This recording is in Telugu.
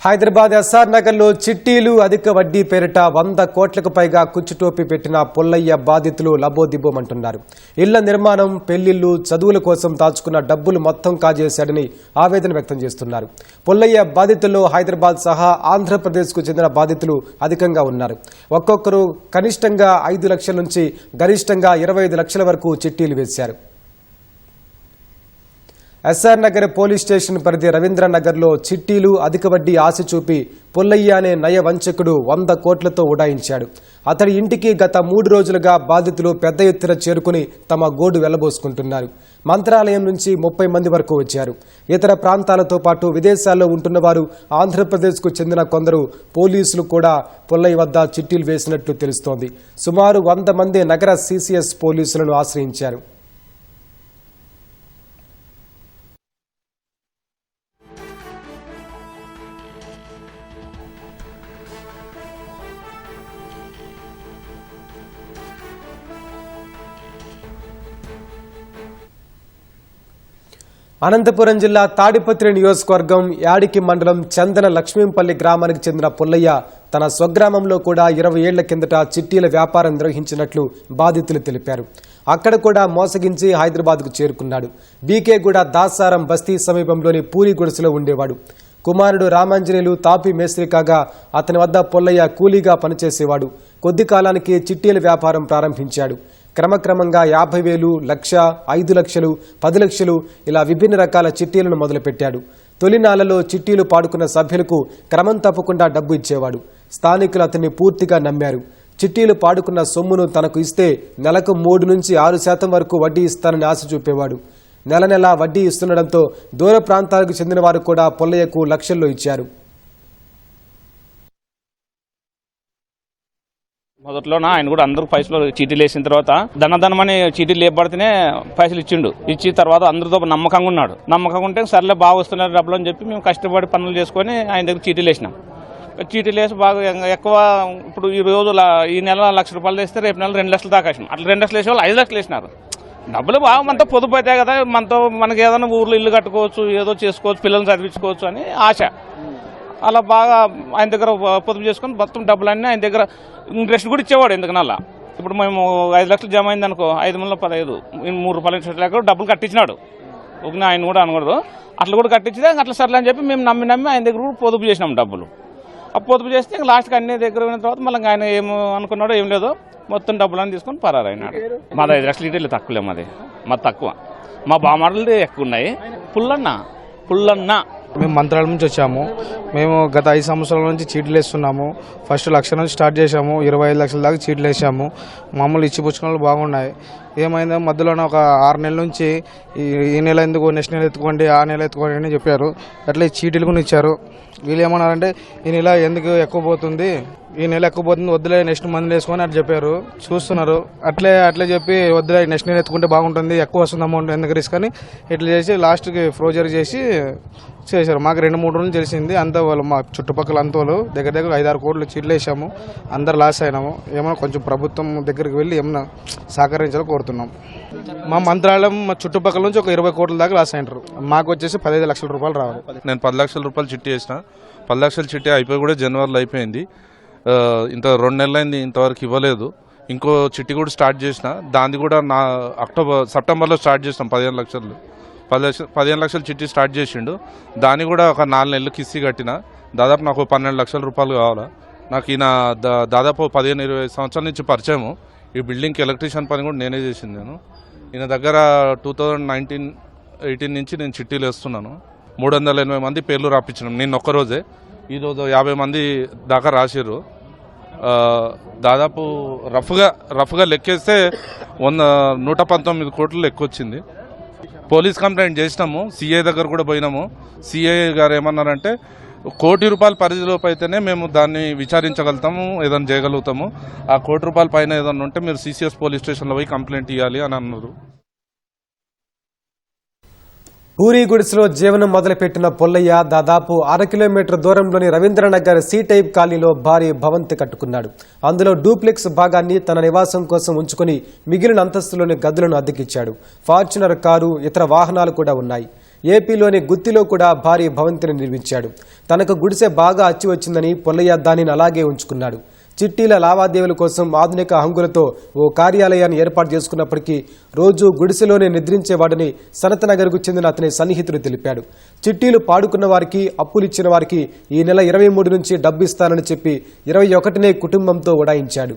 హైదరాబాద్ ఎస్ఆర్ నగర్లో చిట్టీలు అధిక వడ్డీ పేరిట వంద కోట్లకు పైగా కుచ్చుటోపి పెట్టిన పుల్లయ్య బాధితులు లబోదిబ్బోమంటున్నారు. ఇళ్ళ నిర్మాణం పెళ్ళిళ్ళు చదువుల కోసం దాచుకున్న డబ్బులు మొత్తం కాజేశాడని ఆవేదన వ్యక్తం చేస్తున్నారు. పుల్లయ్య బాధితుల్లో హైదరాబాద్ సహా ఆంధ్రప్రదేశ్కు చెందిన బాధితులు అధికంగా ఉన్నారు. ఒక్కొక్కరు కనిష్టంగా ఐదు లక్షల నుంచి గరిష్టంగా ఇరవై ఐదు లక్షల వరకు చిట్టీలు వేశారు. ఎస్ఆర్ నగర్ పోలీస్ స్టేషన్ పరిధి రవీంద్రనగర్లో చిట్టీలు అధిక వడ్డీ ఆశ చూపి పుల్లయ్య అనే నయ వంచకుడు వంద కోట్లతో ఉడాయించాడు. అతడి ఇంటికి గత మూడు రోజులుగా బాధితులు పెద్ద ఎత్తున చేరుకుని తమ గోడు వెళ్ళబోసుకుంటున్నారు మంత్రాలయం నుంచి ముప్పై మంది వరకు వచ్చారు. ఇతర ప్రాంతాలతో పాటు విదేశాల్లో ఉంటున్నవారు ఆంధ్రప్రదేశ్కు చెందిన కొందరు పోలీసులు కూడా పుల్లయ్య వద్ద చిట్టీలు వేసినట్లు తెలుస్తోంది. సుమారు వంద మంది నగర సీసీఎస్ పోలీసులను ఆశ్రయించారు. అనంతపురం జిల్లా తాడిపత్రి నియోజకవర్గం యాడికి మండలం చందన లక్ష్మీంపల్లి గ్రామానికి చెందిన పుల్లయ్య తన స్వగ్రామంలో కూడా ఇరవై ఏళ్ళ కిందట చిట్టీల వ్యాపారం నిర్వహించినట్లు బాధితులు తెలిపారు. అక్కడ కూడా మోసగించి హైదరాబాద్కు చేరుకున్నాడు. బీకేగూడ దాసారం బస్తీ సమీపంలోని పూరి గుడిసెలో ఉండేవాడు. కుమారుడు రామాంజనేయులు తాపి మేస్త్రి కాగా అతని వద్ద పుల్లయ్య కూలీగా పనిచేసేవాడు. కొద్ది కాలానికి చిట్టీల వ్యాపారం ప్రారంభించాడు. క్రమక్రమంగా యాభై వేలు లక్ష ఐదు లక్షలు పది లక్షలు ఇలా విభిన్న రకాల చిట్టీలను మొదలుపెట్టాడు. తొలినాళ్ళలో చిట్టీలు పాడుకున్న సభ్యులకు క్రమం తప్పకుండా డబ్బు ఇచ్చేవాడు. స్థానికులు అతన్ని పూర్తిగా నమ్మారు. చిట్టీలు పాడుకున్న సొమ్మును తనకు ఇస్తే నెలకు మూడు నుంచి ఆరు శాతం వరకు వడ్డీ ఇస్తానని ఆశ చూపేవాడు. నెల నెలా వడ్డీ ఇస్తుండటంతో దూర ప్రాంతాలకు చెందిన వారు కూడా పొల్లయ్యకు లక్షల్లో ఇచ్చారు. మొదట్లోన ఆయన కూడా అందరూ పైసలు చీటీలు వేసిన తర్వాత ధనధనమని చీటీలు లేపబడితేనే పైసలు ఇచ్చిండు. ఇచ్చి తర్వాత అందరితో నమ్మకంగా ఉన్నాడు. నమ్మకంగా ఉంటే సర్లే బాగా వస్తున్నారు డబ్బులు అని చెప్పి మేము కష్టపడి పనులు చేసుకొని ఆయన దగ్గర చీటీలు వేసినాం. చీటీలు వేసి బాగా ఎక్కువ ఇప్పుడు ఈ రోజు ఈ నెల లక్ష రూపాయలు వేస్తే రేపు నెల రెండు లక్షలు దాకా వేసినాం. అట్లా రెండు లక్షలు వేసే వాళ్ళు ఐదు లక్షలు వేసినారు. డబ్బులు బాగా మనతో పొదుపు అవుతాయి కదా మనతో మనకి ఏదైనా ఊర్లో ఇల్లు కట్టుకోవచ్చు ఏదో చేసుకోవచ్చు పిల్లల్ని చదివించుకోవచ్చు అని ఆశ. అలా బాగా ఆయన దగ్గర పొదుపు చేసుకొని మొత్తం డబ్బులన్నీ ఆయన దగ్గర ఇంట్రెస్ట్ కూడా ఇచ్చేవాడు ఎందుకనల్లా ఇప్పుడు మేము ఐదు లక్షలు జమ అయింది అనుకో ఐదు వందల పదహైదు మూడు రూపాయలు ఇంట్రెస్ట్ లేక డబ్బులు కట్టించినాడు. ఒక ఆయన కూడా అనకూడదు. అట్లా కూడా కట్టించితే అట్లా సర్లే అని చెప్పి మేము నమ్మి నమ్మి ఆయన దగ్గర కూడా పొదుపు చేసినాం డబ్బులు. ఆ పొదుపు చేస్తే ఇంకా లాస్ట్కి అన్ని దగ్గర అయిన తర్వాత మళ్ళీ ఆయన ఏం అనుకున్నాడో ఏం లేదో మొత్తం డబ్బులన్నీ తీసుకొని పరారైనాడు మాది ఐదు లక్షలు ఇటీలు తక్కువలే మాది మాది తక్కువ. మా బామాడలు ఎక్కువ ఉన్నాయి. పుల్లన్న పుల్లన్న. మేము మంత్రాల నుంచి వచ్చాము. మేము గత ఐదు సంవత్సరాల నుంచి చీట్లు వేస్తున్నాము. ఫస్ట్ లక్ష నుంచి స్టార్ట్ చేసాము ఇరవై ఐదు లక్షల దాకా చీట్లు వేసాము. మామూలు ఇచ్చిపుచ్చుకున్నలు బాగున్నాయి. ఏమైందో మధ్యలోనే ఒక ఆరు నెలల నుంచి ఈ ఈ నెల ఎందుకు నెక్స్ట్ నెల ఎత్తుకోండి ఆ నెల ఎత్తుకోండి అని చెప్పారు. అట్లా ఈ చీటీలు కూడా ఇచ్చారు. వీళ్ళు ఏమన్నారంటే ఈ నెల ఎందుకు ఎక్కువ పోతుంది? ఈ నెల ఎక్కువ పోతుంది వద్దులే నెక్స్ట్ మందులు వేసుకొని అట్లా చెప్పారు. చూస్తున్నారు. అట్లే అట్లే చెప్పి వద్దులే నెక్స్ట్ నెల ఎత్తుకుంటే బాగుంటుంది ఎక్కువ వస్తుంది అమౌంట్ ఎందుకు రిస్క్ అని ఇట్లా చేసి లాస్ట్కి ఫ్రోజర్ చేసి చేశారు. మాకు రెండు మూడు రోజులు తెలిసింది. అంతా వాళ్ళు మా చుట్టుపక్కల అంతా వాళ్ళు దగ్గర దగ్గర ఐదారు కోట్లు చీట్లు వేసాము. అందరు లాస్ అయినాము. ఏమైనా కొంచెం ప్రభుత్వం దగ్గరికి వెళ్ళి ఏమైనా సహకరించాలో కోరుతున్నాం. మా మంత్రాలయం మా చుట్టుపక్కల నుంచి ఒక ఇరవై కోట్ల దాకా లాస్ అయినారు మాకు వచ్చేసి పదహైదు లక్షల రూపాయలు రావాలి. నేను పది లక్షల రూపాయలు చిట్టి వేసిన పది లక్షల చిట్టి అయిపోయి కూడా జనవరిలో అయిపోయింది. ఇంత రెండు నెలలైంది ఇంతవరకు ఇవ్వలేదు. ఇంకో చిట్టి కూడా స్టార్ట్ చేసిన. దాన్ని కూడా నా అక్టోబర్ సెప్టెంబర్లో స్టార్ట్ చేసినాం పదిహేను లక్షలు. పది లక్షలు పదిహేను లక్షల చిట్టి స్టార్ట్ చేసిండు. దాన్ని కూడా ఒక నాలుగు నెలలు కిస్సీ కట్టిన. దాదాపు నాకు పన్నెండు లక్షల రూపాయలు కావాలా. నాకు ఈయన దా- దాదాపు పదిహేను ఇరవై సంవత్సరాల నుంచి పరిచయము. ఈ బిల్డింగ్కి ఎలక్ట్రీషియన్ పని కూడా నేనే చేసింది నేను. ఈయన దగ్గర టూ థౌజండ్ నైన్టీన్ ఎయిటీన్ నుంచి నేను చిట్టీలు వేస్తున్నాను. మూడు వందల ఎనభై మంది పేర్లు రాపించినాం. నేను ఒక్కరోజే. ఈరోజు యాభై మంది దాకా రాసిర్రు. దాదాపు రఫ్గా రఫ్గా లెక్కేస్తే వంద నూట పంతొమ్మిది కోట్లు లెక్కొచ్చింది. పోలీస్ కంప్లైంట్ చేసినాము. సిఐ దగ్గర కూడా పోయినాము. సిఐ గారు ఏమన్నారంటే కోటి రూపాయల పరిధిలోపు అయితేనే మేము దాన్ని విచారించగలుగుతాము ఏదైనా చేయగలుగుతాము. ఆ కోటి రూపాయల పైన ఏదైనా ఉంటే మీరు సిసిఎస్ పోలీస్ స్టేషన్లో పోయి కంప్లైంట్ ఇవ్వాలి అని అన్నారు. పూరి గుడిసెలో జీవనం మొదలుపెట్టిన పొల్లయ్య దాదాపు అర కిలోమీటర్ దూరంలోని రవీంద్రనగర్ సి టైప్ కాలనీలో భారీ భవంతి కట్టుకున్నాడు. అందులో డూప్లెక్స్ భాగాన్ని తన నివాసం కోసం ఉంచుకొని మిగిలిన అంతస్తులోని గదులను అద్దెకిచ్చాడు. ఫార్చునర్ కారు ఇతర వాహనాలు కూడా ఉన్నాయి. ఏపీలోని గుత్తిలో కూడా భారీ భవంతిని నిర్మించాడు. తనకు గుడిసె బాగా అచ్చి వచ్చిందని పొల్లయ్య దానిని అలాగే ఉంచుకున్నాడు. చిట్టీల లావాదేవీల కోసం ఆధునిక హంగులతో ఓ కార్యాలయాన్ని ఏర్పాటు చేసుకున్నప్పటికీ రోజు గుడిసెలోనే నిద్రించేవాడని సనతనగర్కు చెందిన అతని సన్నిహితుడు తెలిపాడు. చిట్టీలు పాడుకున్న వారికి అప్పులు ఇచ్చిన వారికి ఈ నెల ఇరవై మూడు నుంచి డబ్బు ఇస్తానని చెప్పి ఇరవై ఒకటినే కుటుంబంతో ఉడాయించాడు.